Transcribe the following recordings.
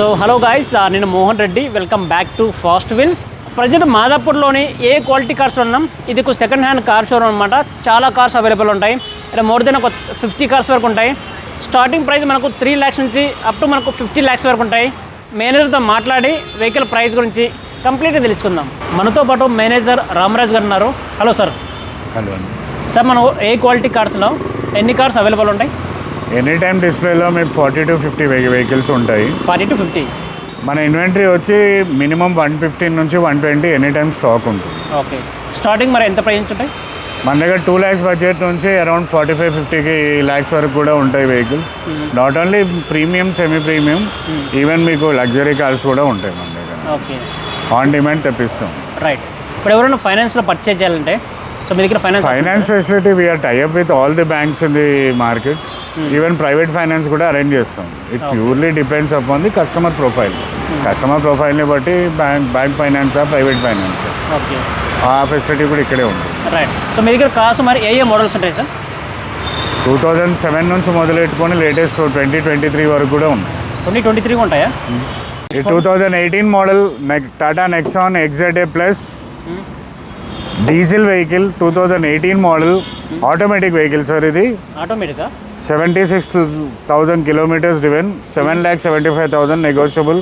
So hello guys నేను Mohan Reddy. Welcome back to fast wheels present మాదాపూర్లోని A quality cars ఉన్నాం? ఇది ఒక second hand car showroom అనమాట చాలా కార్స్ అవైలబుల్ ఉంటాయి. ఇక్కడ మోర్ దెన్ ఒక ఫిఫ్టీ కార్స్ వరకు ఉంటాయి. స్టార్టింగ్ ప్రైస్ మనకు త్రీ ల్యాక్స్ నుంచి అప్ టు మనకు ఫిఫ్టీ ల్యాక్స్ వరకు ఉంటాయి. మేనేజర్తో మాట్లాడి వెహికల్ ప్రైస్ గురించి కంప్లీట్గా తెలుసుకుందాం. మనతో పాటు మేనేజర్ రామరాజ్ గారు ఉన్నారు. హలో సార్ హలో సార్ మనం ఏ క్వాలిటీ కార్స్లో ఎన్ని కార్స్ అవైలబుల్ ఉంటాయి? ఎనీ టైమ్ డిస్ప్లేలో మీకు ఫార్టీ టు ఫిఫ్టీ వెహికల్స్ ఉంటాయి. ఫార్టీ టు ఫిఫ్టీ మన ఇన్వెంటరీ వచ్చి మినిమం వన్ ఫిఫ్టీన్ నుంచి one twenty any time stock ఉంటుంది. ఓకే స్టార్టింగ్ మరి ఎంత ప్రైస్ ఉంటాయి? మన దగ్గర టూ ల్యాక్స్ బడ్జెట్ నుంచి అరౌండ్ ఫార్టీ ఫైవ్ ఫిఫ్టీకి ల్యాక్స్ వరకు కూడా ఉంటాయి vehicles not only premium semi premium even మీకు లగ్జరీ కార్స్ కూడా ఉంటాయి మన దగ్గర. Okay on demand తెప్పిస్తాం. రైట్ ఇప్పుడు ఎవరైనా ఫైనాన్స్లో పర్చేజ్ చేయాలంటే సో మీ దగ్గర finance finance facility we're tie up with all the banks in the market even private finance కూడా అరేంజ్ చేస్తాం. It purely depends upon the customer profile customer ప్రొఫైల్ని బట్టి bank bank ఫైనాన్సా ప్రైవేట్ ఫైనాన్స్ ఆ. Facility కూడా ఇక్కడే ఉంది రైట్ సో మీ దగ్గర కార్స్ మరి ఏ ఏ మోడల్స్ ఉంటాయి సార్ టూ థౌజండ్ సెవెన్ నుంచి మొదలెట్టుకొని లేటెస్ట్ ట్వంటీ ట్వంటీ త్రీ వరకు కూడా ఉంది ట్వంటీ ట్వంటీ త్రీ ఉంటాయా? Two thousand eighteen model neck Tata Nexon XZ plus diesel vehicle two thousand eighteen model automatic vehicle sir ఇది. ఆటోమేటిక్గా seventy six thousand kilometres driven seven lakh seventy five thousand negotiable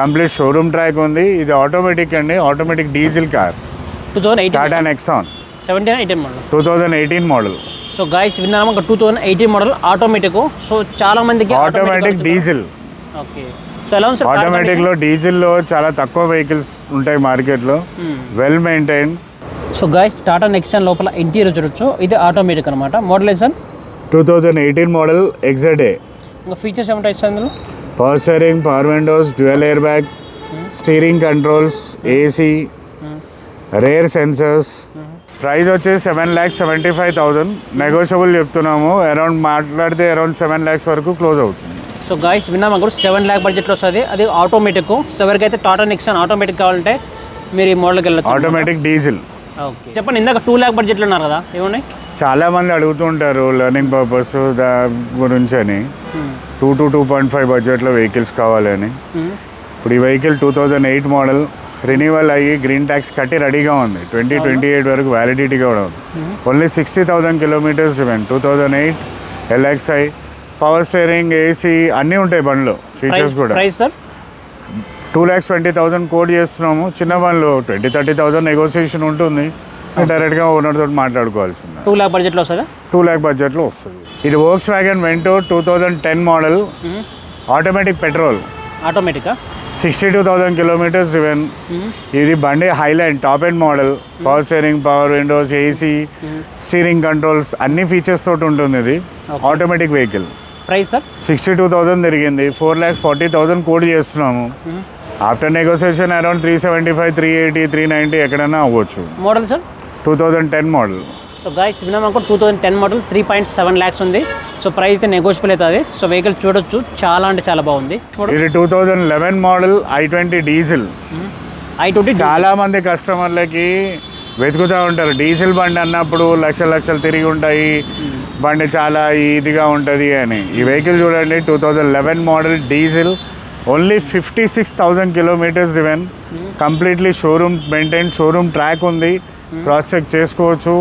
complete showroom track ఉంది. ఇది automatic అండి automatic diesel car two thousand eighteen Tata Nexon seventeen eighteen model. Two thousand eighteen model. So guys విన్నాము? ఒక two thousand eighteen model automatic so చాలా మందికి automatic diesel okay ఆటోమేటిక్లో డీజిల్లో చాలా తక్కువ వెహికల్స్ ఉంటాయి మార్కెట్లో well maintain so guys Tata Nexon లోపల ఇంటీరియర్ చూడొచ్చు. ఇది ఆటోమేటిక్ అనమాట model sir two thousand eighteen model XZ ఇంకా ఫీచర్స్ ఏమిటాయి సార్ అందులో power steering power windows dual air bag steering controls AC rear sensors price వచ్చేసి seven lakhs seventy five thousand negotiable చెప్తున్నాము. Around మాట్లాడితే around seven lakhs వరకు close అవుతుంది. So guys విన్నాము కూడా సెవెన్ ల్యాక్ బడ్జెట్లో వస్తుంది. అది ఆటోమేటిక్ సో ఎవరికైతే టాటా నెక్సాన్ ఆటోమేటిక్ కావాలంటే మీరు ఈ మోడల్కి వెళ్ళొచ్చు. Automatic diesel okay. చెప్పండి ఇందాక టూ ల్యాక్ బడ్జెట్లో ఉన్నారు కదా ఏమున్నాయి? చాలా మంది అడుగుతుంటారు లెర్నింగ్ పర్పస్ గురించి అని. Two to two point five బడ్జెట్లో వెహికల్స్ కావాలని ఇప్పుడు ఈ vehicle two thousand eight model renewal అయ్యి గ్రీన్ ట్యాక్స్ కట్టి రెడీగా ఉంది. ట్వంటీ ట్వంటీ ఎయిట్ వరకు వ్యాలిడిటీ కూడా ఉంది. Only sixty thousand kilometres driven two thousand eight LXI power steering AC అన్నీ ఉంటాయి బండ్లు ఫీచర్స్ కూడా. Price sir two lakhs twenty thousand quote చేస్తున్నాము. చిన్న బండ్లు ట్వంటీ థర్టీ థౌసండ్ నెగోసియేషన్ ఉంటుంది. డైరెక్ట్గా ఓనర్ తోటి మాట్లాడుకోవాల్సిందే. టూ ల్యాక్ బడ్జెట్లో వస్తుందా? టూ ల్యాక్ బడ్జెట్లో వస్తుంది. ఇది Volkswagen Vento two thousand ten model automatic petrol ఆటోమేటికా sixty two thousand kilometres driven ఇది బండి highline top end model power steering power windows AC steering controls అన్ని ఫీచర్స్ తోటి ఉంటుంది ఇది. Automatic vehicle price sir sixty two thousand తిరిగింది four lakhs forty thousand quote చేస్తున్నాము. After negotiation around three seventy five three eighty three ninety ఎక్కడైనా అవ్వచ్చు. Model sir two thousand ten model so guys విన్నామనుకో two thousand ten model three point seven lakhs ఉంది. So price అయితే negotiable అవుతుంది. So vehicle చూడొచ్చు. చాలా అంటే చాలా బాగుంది. ఇది two thousand eleven model i twenty diesel i twenty చాలా మంది కస్టమర్లకి వెతుకుతూ ఉంటారు. డీజిల్ బండి అన్నప్పుడు లక్షల లక్షలు తిరిగి ఉంటాయి. బండి చాలా ఇదిగా ఉంటుంది అని. ఈ వెహికల్ చూడండి two thousand eleven model diesel only fifty six thousand kilometres driven completely showroom maintain showroom track ఉంది. క్రాస్ చెక్ చేసుకోవచ్చు.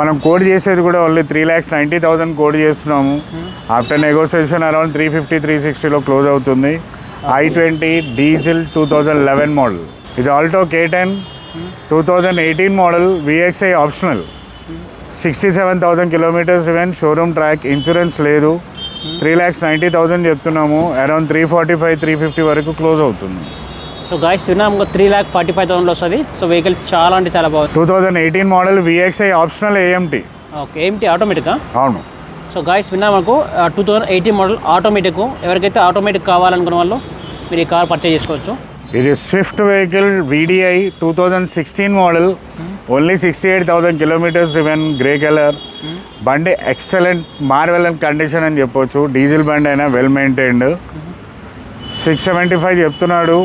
మనం కోడ్ చేసేది కూడా only three lakhs ninety thousand quote చేస్తున్నాము. After negotiation around three fifty three సిక్స్టీలో close అవుతుంది. I twenty diesel two thousand eleven model ఇది Alto K ten two thousand eighteen model VXI optional sixty seven thousand kilometres even showroom track insurance లేదు. Three lakhs ninety thousand చెప్తున్నాము. Around three forty five three fifty వరకు close అవుతుంది. So guys విన్నాము three lakh forty five థౌసండ్లో వస్తుంది. So vehicle చాలా అంటే చాలా బాగుంది. Two thousand eighteen model VXI optional AMT okay ఏంటి ఆటోమేటికా అవును. So guys విన్నామనుకో two thousand eighteen model automatic ఎవరికైతే ఆటోమేటిక్ కావాలనుకున్న వాళ్ళు మీరు ఈ కార్ పర్చేజ్ చేసుకోవచ్చు. ఇది Swift vehicle VDI two thousand sixteen model only sixty eight thousand kilometres driven grey colour బండి ఎక్సలెంట్ మార్వెలెంట్ కండిషన్ అని చెప్పొచ్చు. డీజిల్ బండి అయినా well maintained six seventy five చెప్తున్నాడు.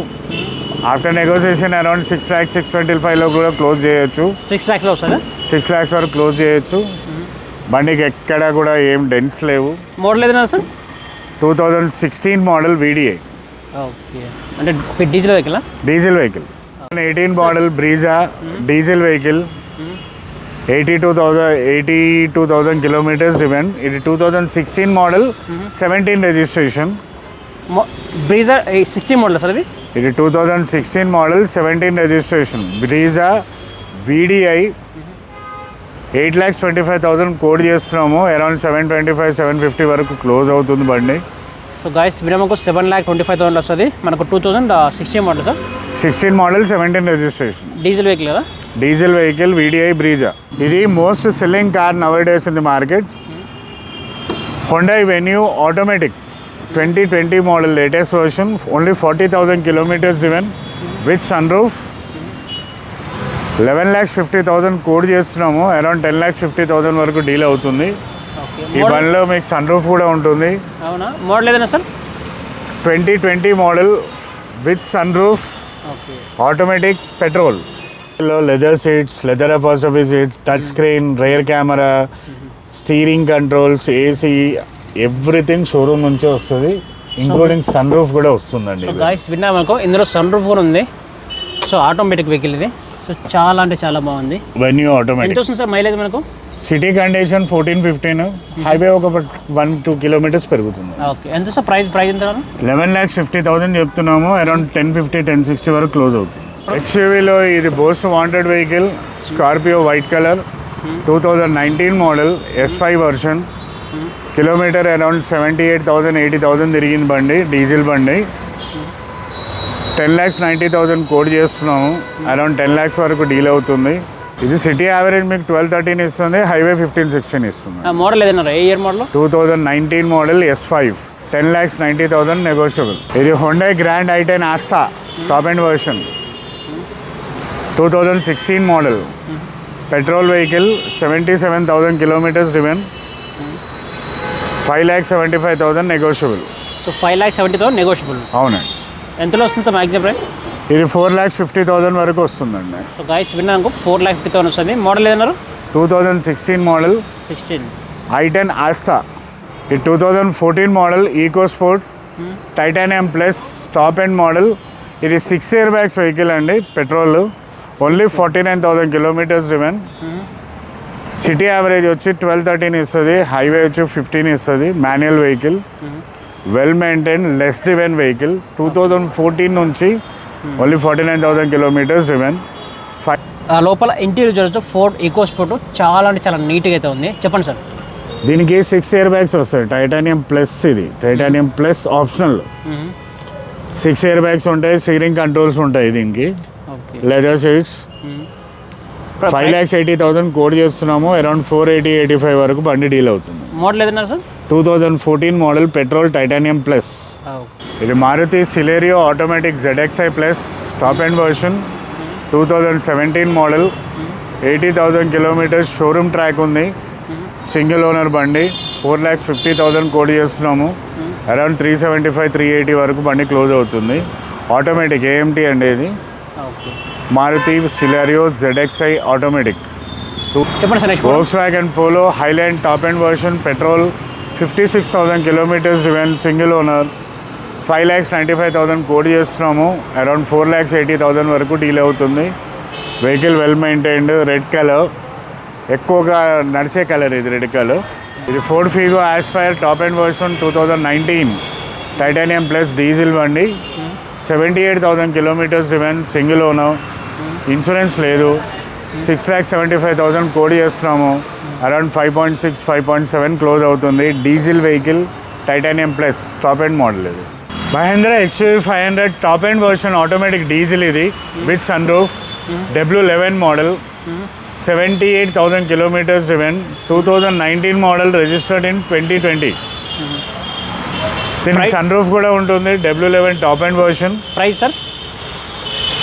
After negotiation around six lakhs six twenty ఫైవ్లో కూడా close చేయొచ్చు. Six ల్యాక్స్లో వస్తుందా సిక్స్ ల్యాక్స్ వరకు క్లోజ్ చేయొచ్చు. బండికి ఎక్కడ కూడా ఏం డెన్స్ లేవు. మోడల్ ఏదైనా sir? Two thousand sixteen model VDI okay అంటే diesel vehicle diesel vehicle eighteen model Brezza diesel vehicle eighty two thousand eighty two thousand kilometres depend ఇది two thousand sixteen model seventeen registration Brezza sixty model sir ఇది? ఇది two thousand sixteen model seventeen registration Brezza VDI eight lakhs twenty five thousand quote చేస్తున్నాము. Around seven twenty five seven fifty వరకు close అవుతుంది బండి. So guys మినిమంకు seven lakh twenty five thousand వస్తుంది. మనకు two thousand sixty model sir sixteen model seventeen registration diesel vehicle కదా? Diesel vehicle VDI Brezza ఇది most selling car nowadays in the market Hyundai Venue automatic twenty twenty model latest version only forty thousand kilometres driven with sunroof eleven lakhs fifty thousand quote చేస్తున్నాము. Around ten lakhs fifty thousand వరకు deal అవుతుంది. ఈ బండిలో మీకు sun roof కూడా ఉంటుంది. Model ఏదైనా sir? Twenty twenty model with sunroof automatic petrol leather seats leather upholstery seat touch screen rear camera steering controls AC everything showroom నుంచే వస్తుంది. ఇంక్లూడింగ్ సన్ రూఫ్ కూడా వస్తుందండి గాయస్ విన్నామనుకో ఇందులో సన్ రూఫ్ కూడా ఉంది. సో ఆటోమేటిక్ వెహికల్ ఇది. So చాలా అంటే చాలా బాగుంది. వెన్యూ ఎంత ఆటోమేటిక్ వస్తుంది సార్ మైలేజ్ మనకు? City condition fourteen fifteen highway ఒక వన్ టూ కిలోమీటర్స్ పెరుగుతుంది. ఓకే ఎంత సార్ ప్రైస్ ప్రైస్ ఎంత లెవెన్ ల్యాక్స్ ఫిఫ్టీ థౌసండ్ చెప్తున్నాము. Around ten fifty ten sixty వరకు క్లోజ్ అవుతుంది. హెచ్యూవీలో ఇది most wanted vehicle Scorpio white colour two thousand nineteen model S five version kilometre around seventy eight thousand eighty thousand తిరిగింది బండి diesel బండి. Ten lakhs ninety thousand quote చేస్తున్నాము. Around ten lakhs వరకు deal అవుతుంది. ఇది సిటీ యావరేజ్ మీకు twelve thirteen ఇస్తుంది highway fifteen sixteen ఇస్తుంది. మోడల్ ఏదన్నారు ఏ year model two thousand nineteen model S five ten lakhs ninety thousand negotiable ఇది Hyundai Grand i ten Asta top end version two thousand sixteen model. Petrol vehicle seventy seven thousand kilometres driven five lakhs seventy five thousand negotiable so five lakh seventy thousand negotiable అవునండి. ఎంతలో వస్తుంది sir maximum price ఇది four lakhs fifty thousand వరకు వస్తుందండి. So guys విన్నాను four lakh fifty thousand వస్తుంది. Model ఏదన్నారు? Two thousand sixteen model. Sixteen. I ten Asta ఇది two thousand fourteen model EcoSport. Titanium plus top end model. ఇది సిక్స్ ఇయర్ బ్యాగ్స్ వెహికల్ అండి petrol only forty nine thousand kilometres driven city average వచ్చి twelve thirteen ఇస్తుంది highway వచ్చి fifteen ఇస్తుంది manual vehicle well maintain less driven vehicle two thousand fourteen నుంచి only forty nine thousand kilometres ఆ లోపల interior చూడొచ్చు. Ford eco sport చాలా అంటే చాలా నీట్గా అయితే ఉంది. చెప్పండి సార్. దీనికి సిక్స్ ఇయర్ బ్యాగ్స్ వస్తాయి. టైటానియం ప్లస్ ఇది. Titanium plus optional six airbags ఉంటాయి స్టీరింగ్ కంట్రోల్స్ ఉంటాయి దీనికి. Leather seats five lakhs eighty thousand quote చేస్తున్నాము around four eighty eighty five వరకు బండి డీల్ అవుతుంది. Model ఏదన్నారు sir? Two thousand fourteen model petrol titanium plus ఇది Maruti Celerio automatic ZXI plus top end version two thousand seventeen model eighty thousand kilometres showroom track ఉంది. Single owner బండి. Four lakhs fifty thousand quote చేస్తున్నాము. Around three seventy five three eighty వరకు బండి close అవుతుంది. Automatic AMT అండి ఇది Maruti Celerio ZXI automatic చెప్పండి sir Volkswagen Polo Highline top end version petrol fifty six thousand kilometres even single owner five lakhs ninety five thousand quote చేస్తున్నాము. Around four lakhs eighty thousand వరకు deal అవుతుంది. Vehicle well maintained red colour ఎక్కువగా నడిచే colour ఇది red colour ఇది Ford Figo Aspire top end version two thousand nineteen. Titanium plus diesel బండి. Seventy eight thousand kilometres ఇవెన్ single owner. Insurance లేదు. Six lakh seventy five thousand quote చేస్తున్నాము. Around five point six five point seven close అవుతుంది. Diesel vehicle titanium plus top end model ఇది. Mahindra XUV five hundred top end version automatic diesel ఇది. With sunroof W eleven model seventy eight thousand kilometres driven two thousand nineteen model registered in twenty twenty దీనికి? Sunroof కూడా ఉంటుంది W eleven top end version price sir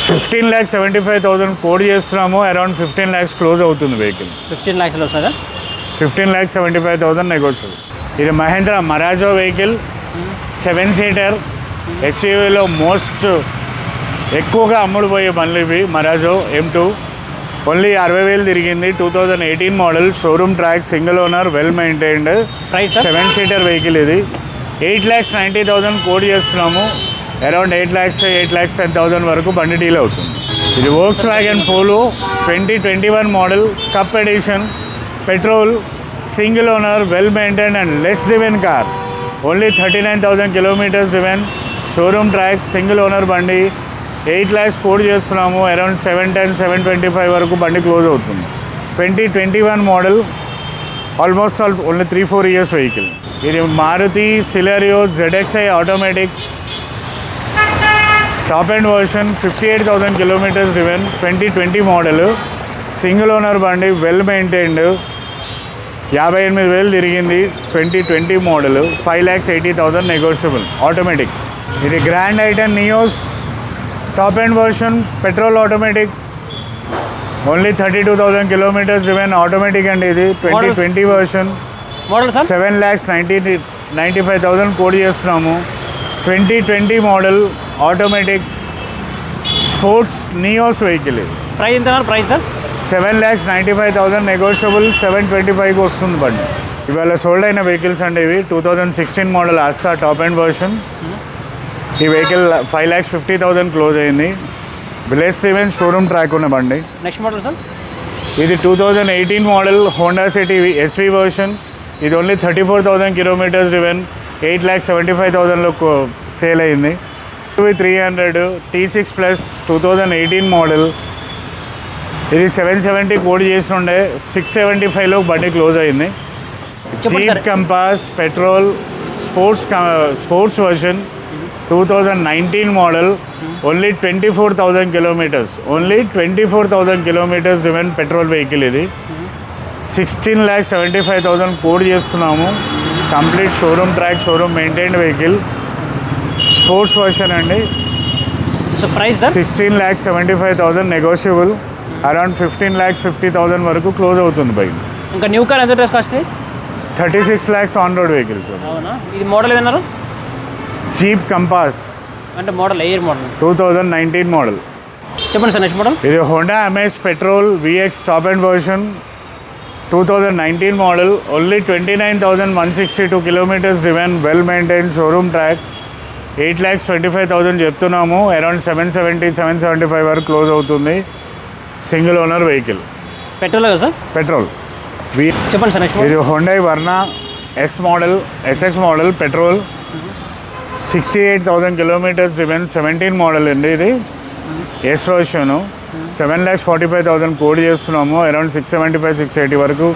fifteen lakhs seventy five thousand quote చేస్తున్నాము around fifteen lakhs close అవుతుంది vehicle fifteen ల్యాక్స్లో వస్తుందా? Fifteen lakhs seventy five thousand negotiable ఇది Mahindra Marazzo vehicle seven seater ఎస్యూవీలో most ఎక్కువగా అమ్ముడుపోయే బండ్లు ఇవి మరాజో ఎం two only అరవై వేలు తిరిగింది. Two thousand eighteen model showroom track single owner well maintained price seven seater vehicle ఇది. Eight lakhs ninety thousand quote చేస్తున్నాము. Around eight lakhs eight lakhs ten thousand వరకు బండి డీల్ అవుతుంది. ఇది Volkswagen Polo twenty twenty one model cup edition petrol single owner well maintain and less driven car only thirty nine thousand kilometres driven showroom track single owner బండి. Eight lakhs quote చేస్తున్నాము around seven ten seven twenty five వరకు బండి close అవుతుంది. Twenty twenty one model almost all only three four years vehicle. ఇది Maruti Celerio ZXI automatic top end version fifty eight thousand kilometres driven twenty twenty model single owner బండి well maintained యాభై ఎనిమిది వేలు తిరిగింది twenty twenty model five lakhs eighty thousand negotiable automatic ఇది Grand i ten Nios top end version petrol automatic only thirty two thousand kilometres driven automatic అండి ఇది twenty? Twenty version seven lakhs ninety ninety five thousand quote చేస్తున్నాము twenty twenty model automatic sports Nios vehicle ఇది price ఎంత price sir seven lakhs ninety five thousand negotiable seven twenty ఫైవ్కి వస్తుంది బండి. ఇవాళ sold అయిన వెహికల్స్ అండి ఇవి. Two thousand sixteen model Asta top end version ఈ vehicle five lakhs fifty thousand close అయింది. విలేజ్ స్టీవెన్ షోరూమ్ ట్రాక్ ఉన్న బండి. Next model sir? ఇది two thousand eighteen model Honda City SV version. ఇది only thirty four thousand kilometres driven eight lakh seventy five థౌసండ్లో sale అయింది. Three hundred T six plus two thousand eighteen model. ఇది seven seventy quote చేసి ఉండే six seventy ఫైవ్లో బండి close అయింది. Jeep Compass petrol sports sports version two thousand nineteen model only twenty four thousand kilometres only twenty four thousand kilometres driven petrol vehicle ఇది. Sixteen lakh seventy five thousand quote చేస్తున్నాము. Complete showroom track showroom maintained vehicle sports version అండి. So price sixteen lakh seventy five thousand negotiable around fifteen lakhs fifty thousand వరకు close అవుతుంది bike ఇంకా new car ఎంత డ్రెస్ వస్తుంది thirty six lakhs on road vehicles ఇది model ఏదన్నారు? Jeep Compass. అంటే model year model? Two thousand nineteen model. చెప్పండి sir next model. ఇది Honda Amaze petrol VX top end version two thousand nineteen model. Only twenty nine thousand one sixty two kilometres driven well maintain showroom track eight lakhs twenty five thousand చెప్తున్నాము. Around seven seventy seven seventy five వరకు close అవుతుంది. Single owner vehicle petrol కదా sir? Petrol చెప్పండి sir ఇది Hyundai Verna S model SX model petrol sixty eight thousand kilometres driven seventeen model అండి ఇది. S version seven lakhs forty five thousand quote చేస్తున్నాము. Around six seventy five six eighty వరకు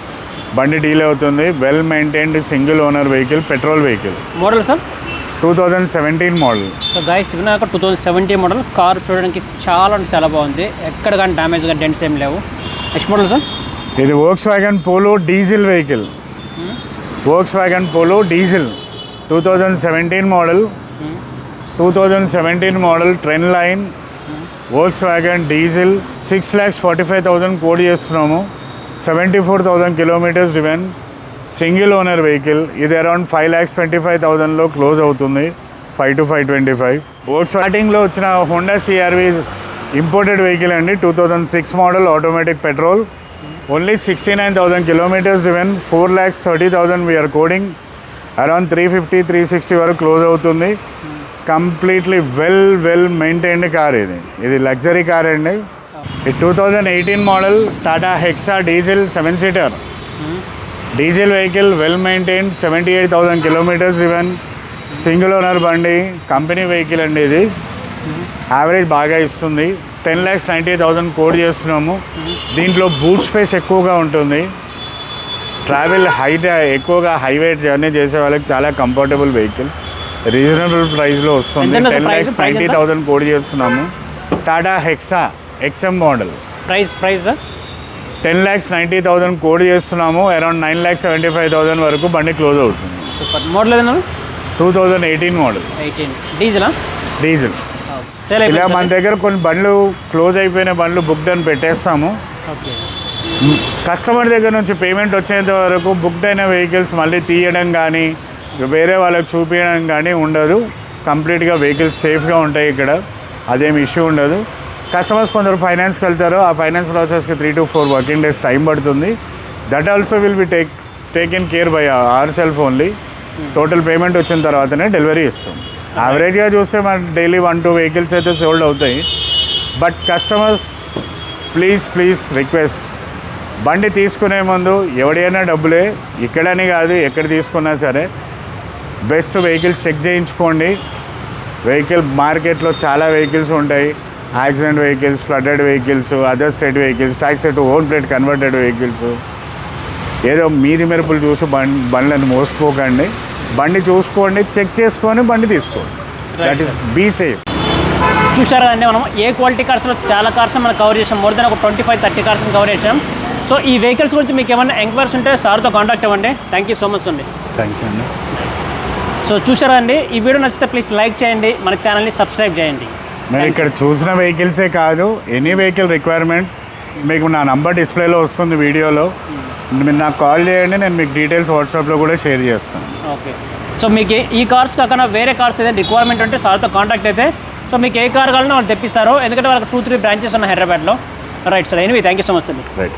బండి deal అవుతుంది. Well maintained single owner vehicle petrol vehicle model sir two thousand seventeen model so guys వినాక two thousand seventy model car చూడడానికి చాలా అంటే చాలా బాగుంది. ఎక్కడ కానీ డ్యామేజ్ కానీ డెంట్స్ ఏం లేవు. నెక్స్ట్ మోడల్ సార్ ఇది Volkswagen Polo diesel vehicle Volkswagen Polo diesel two thousand seventeen model two thousand seventeen model Trendline Volkswagen diesel six lakhs forty five thousand quote చేస్తున్నాము. Seventy four thousand kilometres driven single owner vehicle ఇది around five lakhs twenty five థౌజండ్లో close అవుతుంది. Five to five twenty five Volks స్టార్టింగ్లో వచ్చిన Honda CRV imported vehicle అండి. Two thousand six model automatic petrol only sixty nine thousand kilometres driven four lakhs thirty thousand we are quoting around three fifty three sixty వరకు close అవుతుంది. Completely well well maintained car ఇది. ఇది luxury car అండి. ఇది two thousand eighteen model Tata Hexa diesel seven seater. Diesel vehicle well maintained seventy eight thousand kilometres ఇవన్ single owner బండి company vehicle అండి ఇది. యావరేజ్ బాగా ఇస్తుంది. Ten lakhs ninety thousand quote చేస్తున్నాము. దీంట్లో బూట్ స్పేస్ ఎక్కువగా ఉంటుంది. ట్రావెల్ హైట్ ఎక్కువగా హైవే జర్నీ చేసే వాళ్ళకి చాలా కంఫర్టబుల్ వెహికల్. రీజనబుల్ ప్రైస్లో వస్తుంది. టెన్? ల్యాక్స్ ఎంత? థౌసండ్ కోడ్ చేస్తున్నాము. Tata Hexa XM model. Price price? Ten lakhs ninety thousand quote చేస్తున్నాము. Around nine lakhs seventy five thousand వరకు బండి క్లోజ్ అవుతుంది. Super. Model ఏదన్నారు two thousand eighteen model. Eighteen. డీజిలా? ఇలా మన దగ్గర కొన్ని బండ్లు క్లోజ్ అయిపోయిన బండ్లు బుక్ అని పెట్టేస్తాము. ఓకే. కస్టమర్ దగ్గర నుంచి పేమెంట్ వచ్చేంత వరకు బుక్డ్ అయిన వెహికల్స్ మళ్ళీ తీయడం కానీ వేరే వాళ్ళకి చూపించడం కానీ ఉండదు. కంప్లీట్గా వెహికల్స్ సేఫ్గా ఉంటాయి ఇక్కడ. అదేం ఇష్యూ ఉండదు. కస్టమర్స్ కొందరు ఫైనాన్స్కి వెళ్తారు ఆ finance ప్రాసెస్కి three to four working days time పడుతుంది. That also will be take taken care by our self only total payment వచ్చిన తర్వాతనే డెలివరీ ఇస్తాం. యావరేజ్గా చూస్తే మన డైలీ వన్ టూ వెహికల్స్ అయితే సోల్డ్ అవుతాయి. But customers please please request. బండి తీసుకునే ముందు ఎవడైనా డబ్బులే ఇక్కడని కాదు ఎక్కడ తీసుకున్నా సరే బెస్ట్ వెహికల్ చెక్ చేయించుకోండి. వెహికల్ మార్కెట్లో చాలా వెహికల్స్ ఉంటాయి. Accident vehicles flooded vehicles other state vehicles tax to own plate converted vehicles. ఏదో మీది మెరుపులు చూసి బండి బండ్లను మోసపోకండి బండి చూసుకోండి చెక్ చేసుకొని బండి తీసుకోండి. దట్ ఈస్ బీ సేఫ్ చూశారు కదండి మనం. ఏ క్వాలిటీ కార్స్లో చాలా కార్స్ మనం కవర్ చేసాం. మోర్ దెన్ ఒక twenty five thirty cars cover చేసాం. సో ఈ వెహికల్స్ గురించి మీకు ఏమైనా ఎంక్వైరీస్ ఉంటే సార్తో కాంటాక్ట్ అవ్వండి. థ్యాంక్ యూ సో మచ్ అండి. థ్యాంక్స్ అండి. సో చూశారు అండి ఈ వీడియో నచ్చితే ప్లీజ్ లైక్ చేయండి. మన ఛానల్ని సబ్స్క్రైబ్ చేయండి. మీరు ఇక్కడ చూసిన వెహికల్సే కాదు. ఎనీ వెహికల్ రిక్వైర్మెంట్ మీకు నా నంబర్ డిస్ప్లేలో వస్తుంది వీడియోలో. మీరు నాకు కాల్ చేయండి. నేను మీకు డీటెయిల్స్ వాట్సాప్లో కూడా షేర్ చేస్తాను. ఓకే సో మీకు ఈ కార్స్ కాకుండా వేరే కార్స్ ఏదైనా రిక్వైర్మెంట్ ఉంటే సార్తో కాంటాక్ట్ అయితే సో మీకు ఏ కార్ కావాలన్నా వాళ్ళు తెప్పిస్తారు. ఎందుకంటే వాళ్ళకి టూ త్రీ బ్రాంచెస్ ఉన్నాయి హైదరాబాద్లో. Right sir anyway thank you so much అండి రైట్